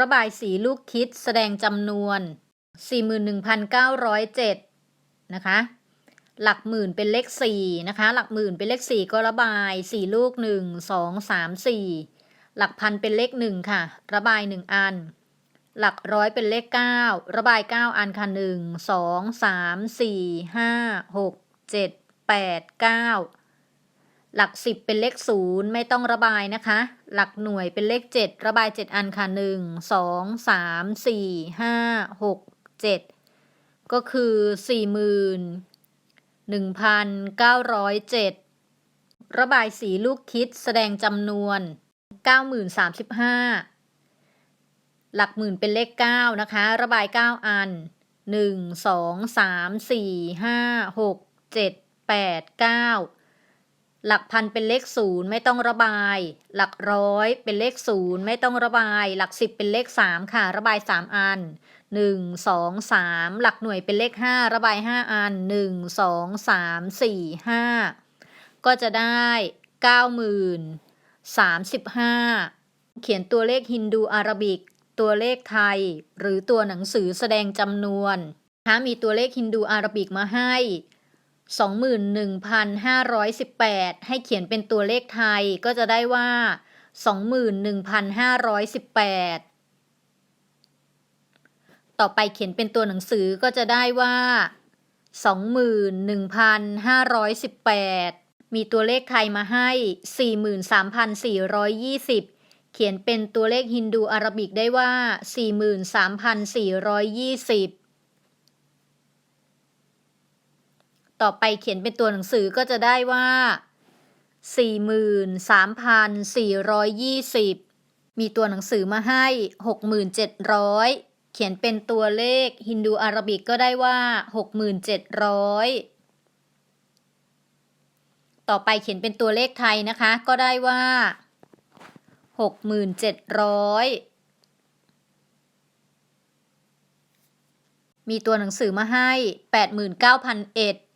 ระบายสีลูกคิดแสดงจำนวน 41,907 นะคะ หลักหมื่นเป็นเลข4นะคะ หลักหมื่นเป็นเลข 4 ก็ระบาย 4 ลูก 1 2 3 4 หลักพันเป็นเลข 1 ค่ะ ระบาย 1 อัน หลักร้อยเป็นเลข 9 ระบาย 9 อันค่ะ 1 2 3 4 5 6 7 8 9 หลัก 10 เป็นเลข 0 ไม่ต้องระบายนะคะ หลักหน่วยเป็นเลข 7 ระบาย 7 อันค่ะ 1 2 3 4 5 6 7 ก็คือ 41,907 ระบายสีลูกคิดแสดงจำนวน 9035 หลักหมื่นเป็นเลข 9 นะคะ ระบาย 9 อัน 1 2 3 4 5 6 7 8 9 หลักพันเป็นเลข0ไม่ต้องระบาย หลักร้อยเป็นเลข0ไม่ต้องระบาย หลัก10เป็นเลข3ค่ะ ระบาย3อัน1 2 3หลักหน่วยเป็นเลข5ระบาย5อัน1 2 3 4 5ก็จะได้90,035เขียนตัวเลขฮินดูอารบิก ตัวเลขไทย หรือตัวหนังสือแสดงจำนวนถ้ามีตัวเลขฮินดูอารบิกมาให้ 21,518 ให้เขียนเป็นตัวเลขไทยก็จะได้ว่า 21,518 ต่อไปเขียนเป็นตัวหนังสือก็จะได้ว่า 21,518 มีตัวเลขไทยมาให้ 43,420 เขียนเป็นตัวเลขฮินดูอาราบิกได้ว่า 43,420 ต่อไปเขียนเป็นตัวหนังสือก็จะได้ว่า 43,420 มีตัวหนังสือมาให้ 6,700 เขียนเป็นตัวเลขฮินดูอาราบิกก็ได้ว่า 6,700 ต่อไปเขียนเป็นตัวเลขไทยนะคะ ก็ได้ว่า 6,700มีตัวหนังสือมาให้ 89,001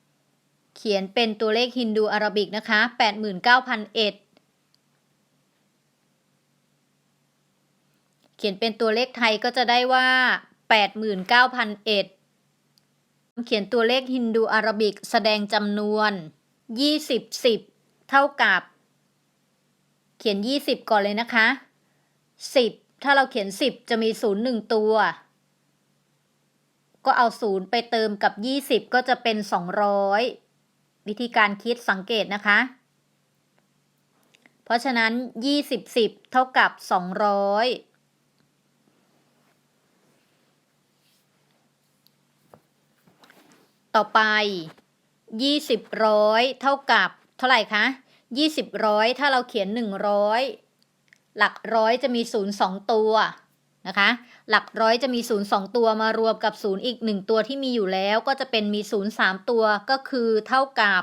เขียนเป็นตัวเลขฮินดูอาราบิกนะคะ89,001เขียนเป็นตัวเลขไทยก็จะได้ว่า89,001เขียนตัวเลขฮินดูอาราบิกแสดงจำนวน 20 10 เท่ากับ เขียน 20 ก่อนเลยนะคะ 10 ถ้าเราเขียน 10 จะมี 0 1 ตัว ก็เอา 0 ไปเติมกับ 20 ก็จะเป็น 200 วิธีการคิดสังเกตนะคะ เพราะฉะนั้น 20 10 เท่ากับ 200ต่อไป 20 ร้อยเท่ากับ เท่าไหร่คะ 20 ร้อยถ้าเราเขียน 100 หลักร้อยจะมี 0 2 ตัว นะคะ หลักร้อยจะมี 0 2 ตัวมารวมกับ 0 อีก 1 ตัวที่มีอยู่แล้วก็จะเป็นมี 0 3 ตัวก็คือเท่ากับ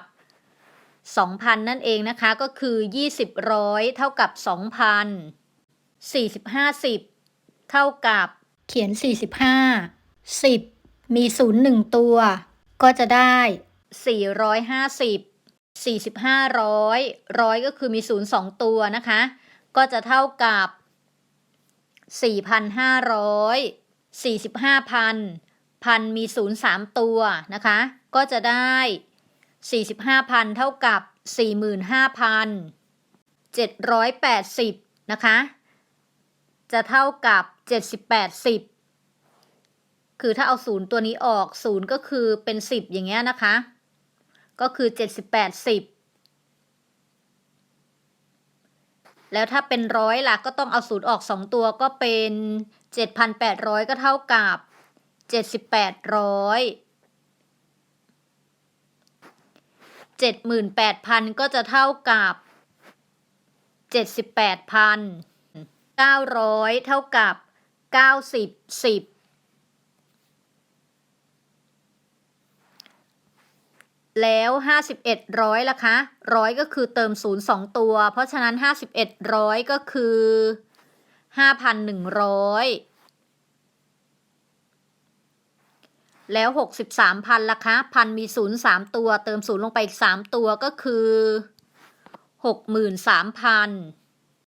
2,000 นั่นเองนะคะ ก็คือ 20 ร้อยเท่ากับ 2,000 40 50 เท่ากับ เขียน 45 10 มี 0 1 ตัว ก็จะได้ 450 45 ร้อยร้อยก็คือมี 0 2 ตัวนะคะ ก็จะเท่ากับ 4,500 45,000พันมี0 3ตัวนะคะ ก็จะได้45,000เท่ากับ45,780นะคะ จะเท่ากับ78 10คือถ้าเอาศูนย์ตัวนี้ออกศูนย์ก็คือเป็น10อย่างเงี้ยนะคะ ก็คือ78 10แแล้วถ้าเป็นร้อยล่ะก็ต้องเอาศูนย์ออก 2 ตัวก็เป็น 7,800 ก็เท่ากับ 7,800 78,000 ก็จะเท่ากับ 78,000 900 เท่ากับ 90 10 แล้ว 51 ร้อยล่ะคะร้อยก็คือเติม 0 2 ตัว เพราะฉะนั้น 51 ร้อยก็คือ 5,100 แล้ว 63,000ล่ะคะพันมี 0 3 ตัว เติม 0 ลงไปอีก 3 ตัวก็คือ 63,000